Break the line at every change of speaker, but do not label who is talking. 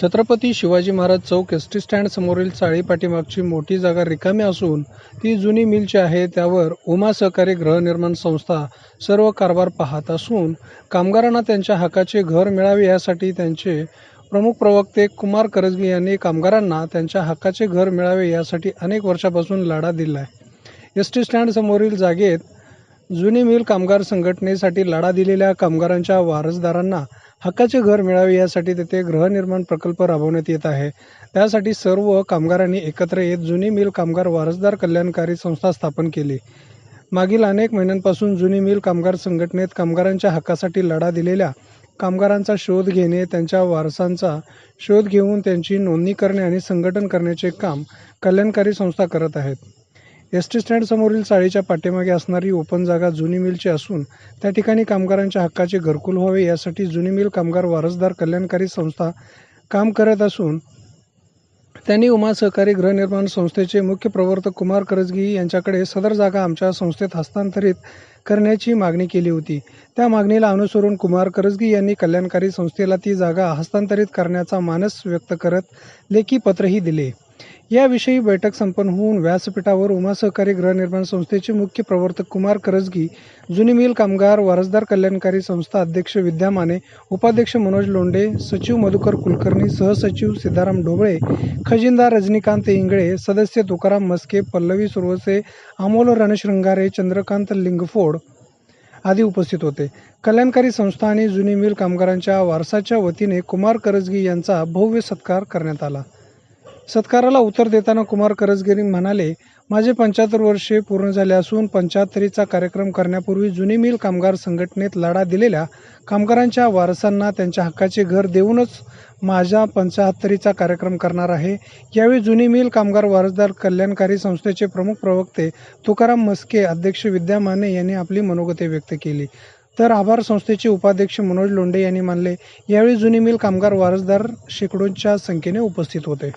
Chhatrapati Shivaji Maharaj Chowk S T stand समोरील चाळी पाठीमागची मोठी जागा रिकामी असून ती जुनी मिलची आहे. त्यावर उमा सहकारी गृहनिर्माण संस्था सर्व कारभार पाहत असून कामगारांना त्यांच्या हक्काचे घर मिळावे यासाठी त्यांचे प्रमुख प्रवक्ते कुमार करजगी यांनी कामगारांना त्यांच्या हक्काचे घर मिळावे यासाठी अनेक वर्षापासून लढा दिला आहे एस टी स्टँड समोरील जागेत जुनी मिल कामगार संघटनेसाठी लढा दिलेल्या कामगारांच्या वारसदारांना हक्काचे घर मिळावे यासाठी तेथे गृहनिर्माण प्रकल्प राबवण्यात येत आहे. त्यासाठी सर्व कामगारांनी एकत्र येत जुनी मिल कामगार वारसदार कल्याणकारी संस्था स्थापन केली. मागील अनेक महिन्यांपासून जुनी मिल कामगार संघटनेत कामगारांच्या हक्कासाठी लढा दिलेल्या कामगारांचा शोध घेणे त्यांच्या वारसांचा शोध घेऊन त्यांची नोंदणी करणे आणि संघटन करण्याचे काम कल्याणकारी संस्था करत आहेत. एस टी स्टँडसमोरील चाळीच्या पाठीमागे असणारी ओपन जागा जुनी मिलची असून त्या ठिकाणी कामगारांच्या हक्काचे घरकुल व्हावे यासाठी जुनी मिल कामगार वारसदार कल्याणकारी संस्था काम करत असून त्यांनी उमा सहकारी गृहनिर्माण संस्थेचे मुख्य प्रवर्तक कुमार करजगी यांच्याकडे सदर जागा आमच्या संस्थेत हस्तांतरित करण्याची मागणी केली होती. त्या मागणीला अनुसरून कुमार करजगी यांनी कल्याणकारी संस्थेला ती जागा हस्तांतरित करण्याचा मानस व्यक्त करत लेखी पत्रही दिले. याविषयी बैठक संपन्न होऊन व्यासपीठावर उमा सहकारी गृहनिर्माण संस्थेचे मुख्य प्रवर्तक कुमार करजगी जुनी मिल कामगार वारसदार कल्याणकारी संस्था अध्यक्ष विद्या माने उपाध्यक्ष मनोज लोंडे सचिव मधुकर कुलकर्णी सहसचिव सिद्धाराम ढोबळे खजिनदार रजनीकांत इंगळे सदस्य तुकाराम मस्के पल्लवी सुरवसे अमोल रणशृंगारे चंद्रकांत लिंगफोड आदी उपस्थित होते. कल्याणकारी संस्था आणि जुनी मिल कामगारांच्या वारसाच्या वतीने कुमार करजगी यांचा भव्य सत्कार करण्यात आला. सत्काराला उत्तर देताना कुमार करजगिरी म्हणाले माझे पंच्याहत्तर वर्षे पूर्ण झाले असून पंच्याहत्तरीचा कार्यक्रम करण्यापूर्वी जुनी मिल कामगार संघटनेत लढा दिलेल्या कामगारांच्या वारसांना त्यांच्या हक्काचे घर देऊनच माझ्या पंच्याहत्तरीचा कार्यक्रम करणार आहे. यावेळी जुनी मिल कामगार वारसदार कल्याणकारी संस्थेचे प्रमुख प्रवक्ते तुकाराम मस्के अध्यक्ष विद्या माने यांनी आपली मनोगते व्यक्त केली. तर आभार संस्थेचे उपाध्यक्ष मनोज लोंढे यांनी मानले. यावेळी जुनी मिल कामगार वारसदार शेकडोंच्या संख्येने उपस्थित होते.